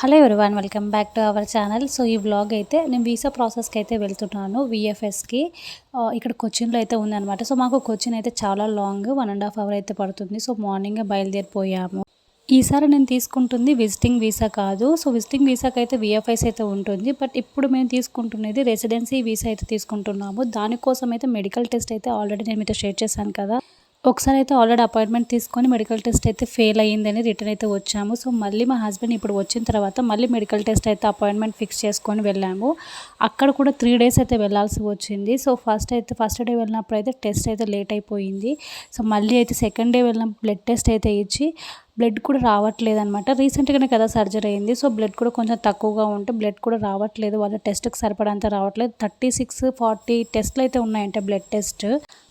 Hello everyone welcome back to our channel. So ఈ vlog అయితే నేను వీసా ప్రాసెస్కి అయితే వెళ్తున్నాను విఎఫ్ఎస్కి ఇక్కడ కొచ్చిన్లో అయితే ఉందన్నమాట. సో మాకు కొచ్చిన్ అయితే చాలా long one and half hour అయితే పడుతుంది. సో మార్నింగే బయలుదేరిపోయాము. ఈసారి నేను తీసుకుంటుంది విజిటింగ్ వీసా కాదు. సో విజిటింగ్ వీసాకి అయితే విఎఫ్ఐస్ అయితే ఉంటుంది. బట్ ఇప్పుడు మేము తీసుకుంటున్నది రెసిడెన్సీ వీసా అయితే తీసుకుంటున్నాము. దానికోసం అయితే మెడికల్ టెస్ట్ అయితే ఆల్రెడీ నేను మీతో షేర్ చేశాను కదా. ఒకసారి అయితే ఆల్రెడీ అపాయింట్మెంట్ తీసుకొని మెడికల్ టెస్ట్ అయితే ఫెయిల్ అయ్యిందని రిటర్న్ అయితే వచ్చాము. సో మళ్ళీ మా హస్బెండ్ ఇప్పుడు వచ్చిన తర్వాత మళ్ళీ మెడికల్ టెస్ట్ అయితే అపాయింట్మెంట్ ఫిక్స్ చేసుకొని వెళ్ళాము. అక్కడ కూడా త్రీ డేస్ అయితే వెళ్ళాల్సి వచ్చింది. సో ఫస్ట్ అయితే ఫస్ట్ డే వెళ్ళినప్పుడు అయితే టెస్ట్ అయితే లేట్ అయిపోయింది. సో మళ్ళీ అయితే సెకండ్ డే వెళ్ళిన బ్లడ్ టెస్ట్ అయితే ఇచ్చి బ్లడ్ కూడా రావట్లేదు అనమాట రీసెంట్గానే కదా సర్జరీ అయింది. సో బ్లడ్ కూడా కొంచెం తక్కువగా ఉంటే బ్లడ్ కూడా రావట్లేదు. వాళ్ళ టెస్ట్కి సరిపడంత రావట్లేదు. థర్టీ సిక్స్ ఫార్టీ టెస్ట్లు అయితే ఉన్నాయంటే బ్లడ్ టెస్ట్.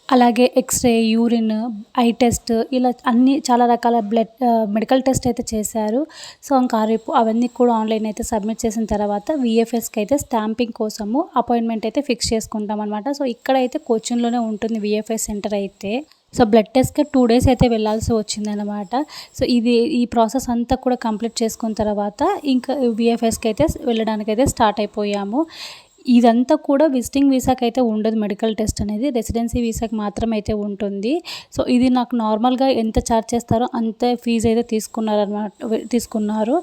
అలాగే ఎక్స్రే యూరిన్ ఐ టెస్ట్ ఇలా అన్ని చాలా రకాల బ్లడ్ మెడికల్ టెస్ట్ అయితే చేశారు. సో ఇంకా రేపు అవన్నీ కూడా ఆన్లైన్ అయితే సబ్మిట్ చేసిన తర్వాత విఎఫ్ఎస్కి అయితే స్టాంపింగ్ కోసము అపాయింట్మెంట్ అయితే ఫిక్స్ చేసుకుంటాం అనమాట సో ఇక్కడైతే కోచింగ్లోనే ఉంటుంది విఎఫ్ఎస్ సెంటర్ అయితే. సో బ్లడ్ టెస్ట్కి టూ డేస్ అయితే వెళ్ళాల్సి వచ్చిందనమాట సో ఇది ఈ ప్రాసెస్ అంతా కూడా కంప్లీట్ చేసుకున్న తర్వాత ఇంకా విఎఫ్ఎస్కి అయితే వెళ్ళడానికి అయితే స్టార్ట్ అయిపోయాము. ఇదంతా కూడా విజిటింగ్ వీసాకి అయితే ఉండదు మెడికల్ టెస్ట్ అనేది. రెసిడెన్సీ వీసాకి మాత్రమే అయితే ఉంటుంది. సో ఇది నాకు నార్మల్గా ఎంత ఛార్జ్ చేస్తారో అంతే ఫీజు అయితే తీసుకున్నారనమాట తీసుకున్నారు.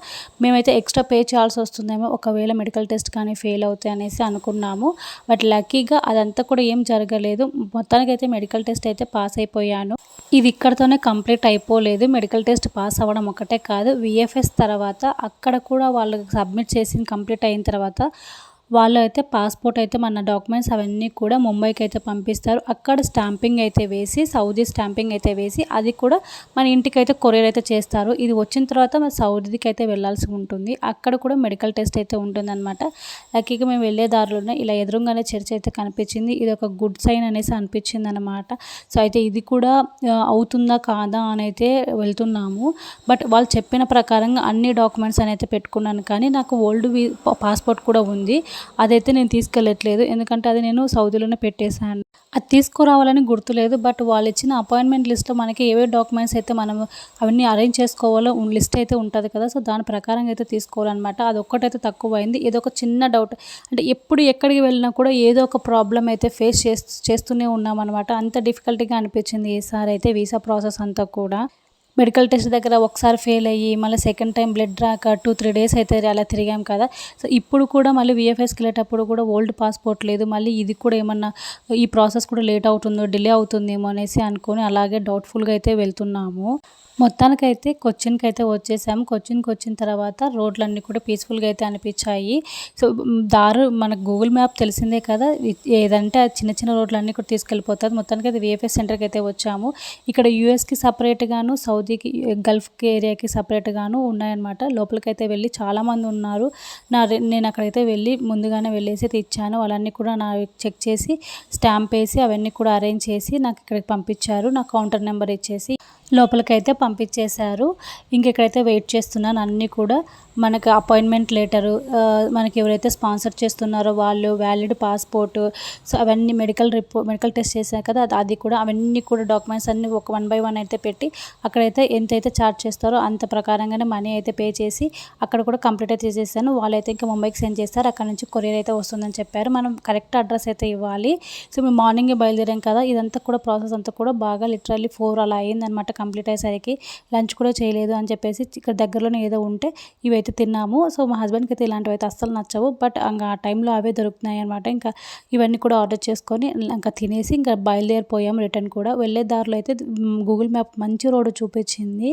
మేమైతే ఎక్స్ట్రా పే చేయాల్సి వస్తుందేమో ఒకవేళ మెడికల్ టెస్ట్ కానీ ఫెయిల్ అవుతాయి అనేసి అనుకున్నాము. బట్ లక్కీగా అదంతా కూడా ఏం జరగలేదు. మొత్తానికి అయితే మెడికల్ టెస్ట్ అయితే పాస్ అయిపోయాను. ఇది ఇక్కడతోనే కంప్లీట్ అయిపోలేదు. మెడికల్ టెస్ట్ పాస్ అవ్వడం ఒకటే కాదు. విఎఫ్ఎస్ తర్వాత అక్కడ కూడా వాళ్ళకి సబ్మిట్ చేసి కంప్లీట్ అయిన తర్వాత వాళ్ళు అయితే పాస్పోర్ట్ అయితే మన డాక్యుమెంట్స్ అవన్నీ కూడా ముంబైకి అయితే పంపిస్తారు. అక్కడ స్టాంపింగ్ అయితే వేసి సౌదీ స్టాంపింగ్ అయితే వేసి అది కూడా మన ఇంటికి అయితే కొరియర్ అయితే చేస్తారు. ఇది వచ్చిన తర్వాత మన సౌదీకి అయితే వెళ్ళాల్సి ఉంటుంది. అక్కడ కూడా మెడికల్ టెస్ట్ అయితే ఉంటుంది అనమాట లక్కీగా మేము వెళ్ళే దారిలోనే ఇలా ఎదురుగానే చర్చ అయితే కనిపించింది. ఇది ఒక గుడ్ సైన్ అనేసి అనిపించింది అనమాట సో అయితే ఇది కూడా అవుతుందా కాదా అని అయితే వెళ్తున్నాము. బట్ వాళ్ళు చెప్పిన ప్రకారంగా అన్ని డాక్యుమెంట్స్ అని అయితే పెట్టుకున్నాను. కానీ నాకు ఓల్డ్ పాస్పోర్ట్ కూడా ఉంది. అదైతే నేను తీసుకెళ్ళట్లేదు. ఎందుకంటే అది నేను సౌదీలోనే పెట్టేశాను. అది తీసుకురావాలని గుర్తులేదు బట్ వాళ్ళు ఇచ్చిన అపాయింట్మెంట్ లిస్ట్లో మనకి ఏవే డాక్యుమెంట్స్ అయితే మనం అవన్నీ అరేంజ్ చేసుకోవాలో లిస్ట్ అయితే ఉంటుంది కదా. సో దాని ప్రకారంగా అయితే తీసుకోవాలన్నమాట. అది ఒక్కటైతే తక్కువ అయింది ఏదో ఒక చిన్న డౌట్. అంటే ఎప్పుడు ఎక్కడికి వెళ్ళినా కూడా ఏదో ఒక ప్రాబ్లం అయితే ఫేస్ చేస్తూ చేస్తూనే ఉన్నామన్నమాట. అంత డిఫికల్టీగా అనిపించింది ఈసారి అయితే వీసా ప్రాసెస్ అంతా కూడా. మెడికల్ టెస్ట్ దగ్గర ఒకసారి ఫెయిల్ అయ్యి మళ్ళీ సెకండ్ టైం బ్లడ్ రాక టూ త్రీ డేస్ అయితే అలా తిరిగాం కదా. సో ఇప్పుడు కూడా మళ్ళీ విఎఫ్ఎస్కి వెళ్ళేటప్పుడు కూడా ఓల్డ్ పాస్పోర్ట్ లేదు. మళ్ళీ ఇది కూడా ఏమన్నా ఈ ప్రాసెస్ కూడా లేట్ అవుతుందో డిలే అవుతుందేమో అనేసి అనుకొని అలాగే డౌట్ఫుల్గా అయితే వెళ్తున్నాము. మొత్తానికైతే కొచ్చిన్కి అయితే వచ్చేసాము. కొచ్చిన్కి వచ్చిన తర్వాత రోడ్లన్నీ కూడా పీస్ఫుల్గా అయితే అనిపించాయి. సో దారు మనకు గూగుల్ మ్యాప్ తెలిసిందే కదా. ఏదంటే ఆ చిన్న చిన్న రోడ్లన్నీ కూడా తీసుకెళ్ళిపోతుంది. మొత్తానికి అయితే విఎఫ్ఎస్ సెంటర్కి అయితే వచ్చాము. ఇక్కడ యూఎస్కి సపరేట్గాను సౌత్ సౌదీకి గల్ఫ్ ఏరియాకి సపరేట్గాను ఉన్నాయన్నమాట. లోపలికైతే వెళ్ళి చాలామంది ఉన్నారు. నా నేను అక్కడైతే వెళ్ళి ముందుగానే వెళ్ళేసి అయితే ఇచ్చాను వాళ్ళన్నీ కూడా నా చెక్ చేసి స్టాంప్ వేసి అవన్నీ కూడా అరేంజ్ చేసి నాకు ఇక్కడికి పంపించారు. నా కౌంటర్ నెంబర్ ఇచ్చేసి లోపలికైతే పంపించేశారు. ఇంకెక్కడైతే వెయిట్ చేస్తున్నాను అన్నీ కూడా మనకి అపాయింట్మెంట్ లెటరు మనకి ఎవరైతే స్పాన్సర్ చేస్తున్నారో వాళ్ళు వ్యాలిడ్ పాస్పోర్ట్ సో అవన్నీ మెడికల్ రిపోర్ట్ మెడికల్ టెస్ట్ చేశారు కదా అది కూడా అవన్నీ కూడా డాక్యుమెంట్స్ అన్నీ ఒక వన్ బై వన్ అయితే పెట్టి అక్కడైతే ఎంతైతే ఛార్జ్ చేస్తారో అంత ప్రకారంగానే మనీ అయితే పే చేసి అక్కడ కూడా కంప్లీట్ అయితే చేసేసాను. వాళ్ళైతే ఇంకా ముంబైకి సెండ్ చేస్తారు. అక్కడ నుంచి కొరియర్ అయితే వస్తుందని చెప్పారు. మనం కరెక్ట్ అడ్రస్ అయితే ఇవ్వాలి. సో మేము మార్నింగే బయలుదేరాం కదా ఇదంతా కూడా ప్రాసెస్ అంతా కూడా బాగా లిటరల్లీ ఫోర్ అలా అయిందనమాట కంప్లీట్ అయ్యేసరికి లంచ్ కూడా చేయలేదు అని చెప్పేసి ఇక్కడ దగ్గరలోనే ఏదో ఉంటే ఇవైతే తిన్నాము. సో మా హస్బెండ్కి అయితే ఇలాంటివి అయితే అస్సలు నచ్చవు. బట్ ఇంకా ఆ టైంలో అవే దొరుకుతున్నాయి అనమాట ఇంకా ఇవన్నీ కూడా ఆర్డర్ చేసుకొని ఇంకా తినేసి ఇంకా బయలుదేరిపోయాం రిటర్న్ కూడా. వెళ్ళే దారిలో అయితే గూగుల్ మ్యాప్ మంచి రోడ్డు చూపించింది.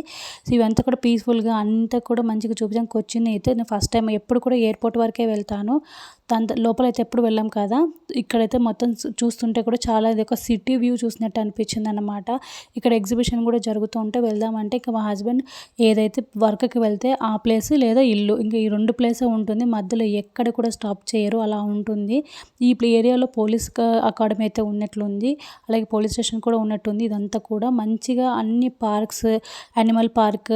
సో ఇవంతా కూడా పీస్ఫుల్గా అంతా కూడా మంచిగా చూపించాం కొచ్చిన్ అయితే నేను ఫస్ట్ టైం ఎప్పుడు కూడా ఎయిర్పోర్ట్ వరకే వెళ్తాను. దాని లోపలైతే ఎప్పుడు వెళ్ళాం కదా ఇక్కడైతే మొత్తం చూస్తుంటే కూడా చాలా ఇది ఒక సిటీ వ్యూ చూసినట్టు అనిపించింది అనమాట ఇక్కడ ఎగ్జిబిషన్ కూడా జరుగుతూ ఉంటే వెళ్దామంటే ఇంకా మా హస్బెండ్ ఏదైతే వర్క్కి వెళ్తే ఆ ప్లేస్ లేదా ఇల్లు. ఇంకా ఈ రెండు ప్లేసే ఉంటుంది. మధ్యలో ఎక్కడ కూడా స్టాప్ చేయరు. అలా ఉంటుంది. ఈ ఏరియాలో పోలీస్ అకాడమీ అయితే ఉన్నట్లుంది. అలాగే పోలీస్ స్టేషన్ కూడా ఉన్నట్టుంది ఇదంతా కూడా. మంచిగా అన్ని parks animal park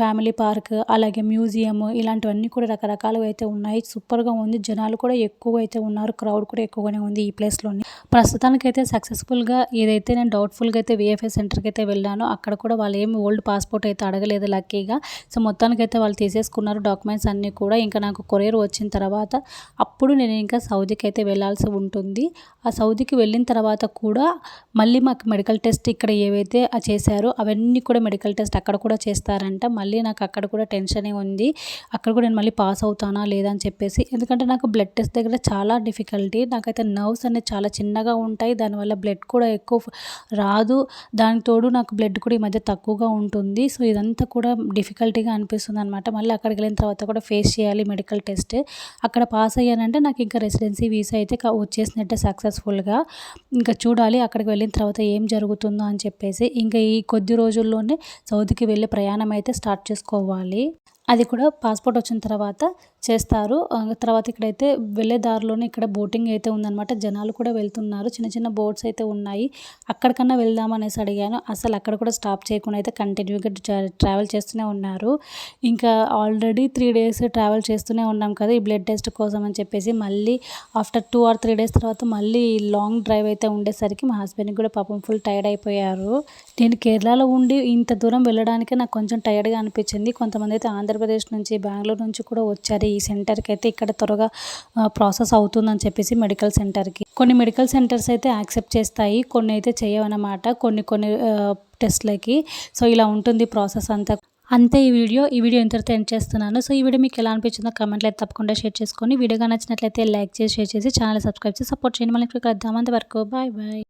family park అలాగే మ్యూజియం ఇలాంటివన్నీ కూడా రకరకాలుగా అయితే ఉన్నాయి. సూపర్గా ఉంది. జనాలు కూడా ఎక్కువ అయితే ఉన్నారు. క్రౌడ్ కూడా ఎక్కువగానే ఉంది ఈ ప్లేస్లోని. ప్రస్తుతానికైతే సక్సెస్ఫుల్గా ఏదైతే నేను డౌట్ఫుల్గా అయితే విఎఫ్ఐ సెంటర్కి అయితే వెళ్ళాను అక్కడ కూడా వాళ్ళు ఏమి ఓల్డ్ పాస్పోర్ట్ అయితే అడగలేదు లక్కీగా. సో మొత్తానికైతే వాళ్ళు తీసేసుకున్నారు. డాక్యుమెంట్స్ అన్నీ కూడా. ఇంకా నాకు కొరియర్ వచ్చిన తర్వాత అప్పుడు నేను ఇంకా సౌదీకి అయితే వెళ్ళాల్సి ఉంటుంది. ఆ సౌదీకి వెళ్ళిన తర్వాత కూడా మళ్ళీ మాకు మెడికల్ టెస్ట్ ఇక్కడ ఏవైతే చేశారో అవన్నీ కూడా మెడికల్ టెస్ట్ అక్కడ కూడా చేస్తారంట. మళ్ళీ నాకు అక్కడ కూడా టెన్షనే ఉంది. అక్కడ కూడా నేను మళ్ళీ పాస్ అవుతానా లేదా అని చెప్పేసి. ఎందుకంటే నాకు బ్లడ్ టెస్ట్ దగ్గర చాలా డిఫికల్టీ. నాకైతే నర్వ్స్ అనేది చాలా చిన్నగా ఉంటాయి. దానివల్ల బ్లడ్ కూడా ఎక్కువ రాదు. దానికి తోడు నాకు బ్లడ్ కూడా ఈ మధ్య తక్కువగా ఉంటుంది. సో ఇదంతా కూడా డిఫికల్టీగా అనిపిస్తుంది అనమాట మళ్ళీ అక్కడ అక్కడికి వెళ్ళిన తర్వాత కూడా ఫేస్ చేయాలి మెడికల్ టెస్ట్. అక్కడ పాస్ అయ్యానంటే నాకు ఇంకా రెసిడెన్సీ వీసా అయితే వచ్చేసినట్టే సక్సెస్ఫుల్గా. ఇంకా చూడాలి అక్కడికి వెళ్ళిన తర్వాత ఏం జరుగుతుందో అని చెప్పేసి ఇంకా ఈ కొద్ది రోజుల్లోనే సౌదీకి వెళ్ళే ప్రయాణం అయితే స్టార్ట్ చేసుకోవాలి. అది కూడా పాస్పోర్ట్ వచ్చిన తర్వాత చేస్తారు. తర్వాత ఇక్కడైతే వెళ్ళే దారిలోనే ఇక్కడ బోటింగ్ అయితే ఉందన్నమాట. జనాలు కూడా వెళ్తున్నారు. చిన్న చిన్న బోట్స్ అయితే ఉన్నాయి. అక్కడికన్నా వెళ్దాం అనేసి అడిగాను. అసలు అక్కడ కూడా స్టాప్ చేయకుండా అయితే కంటిన్యూగా ట్రావెల్ చేస్తూనే ఉన్నారు. ఇంకా ఆల్రెడీ త్రీ డేస్ ట్రావెల్ చేస్తూనే ఉన్నాం కదా ఈ బ్లడ్ టెస్ట్ కోసం అని చెప్పేసి. మళ్ళీ after two or three days తర్వాత మళ్ళీ లాంగ్ డ్రైవ్ అయితే ఉండేసరికి మా హస్బెండ్కి కూడా పాపం ఫుల్ టైర్డ్ అయిపోయారు. నేను కేరళలో ఉండి ఇంత దూరం వెళ్ళడానికి నాకు కొంచెం టైర్డ్గా అనిపించింది. కొంతమంది అయితే ఆంధ్రప్రదేశ్ నుంచి బెంగళూరు నుంచి కూడా వచ్చారు. ఈ సెంటర్కి అయితే ఇక్కడ త్వరగా ప్రాసెస్ అవుతుందని చెప్పేసి మెడికల్ సెంటర్కి. కొన్ని మెడికల్ సెంటర్స్ అయితే యాక్సెప్ట్ చేస్తాయి కొన్ని అయితే చేయవన్నమాట కొన్ని కొన్ని టెస్ట్లకి. సో ఇలా ఉంటుంది ప్రాసెస్ అంతా. అంతే ఈ వీడియో. ఈ వీడియో ఇంతటితో ఎండ్ చేస్తున్నాను. సో ఈ వీడియో మీకు ఎలా అనిపించిందో కమెంట్లో అయితే తప్పకుండా షేర్ చేసుకొని వీడియోగా నచ్చినట్లయితే లైక్ చేసి షేర్ చేసి ఛానల్ సబ్స్క్రైబ్ చేసి సపోర్ట్ చేయండి. మళ్ళీ ఇక్కడ వద్దామంత వరకు బాయ్ బాయ్.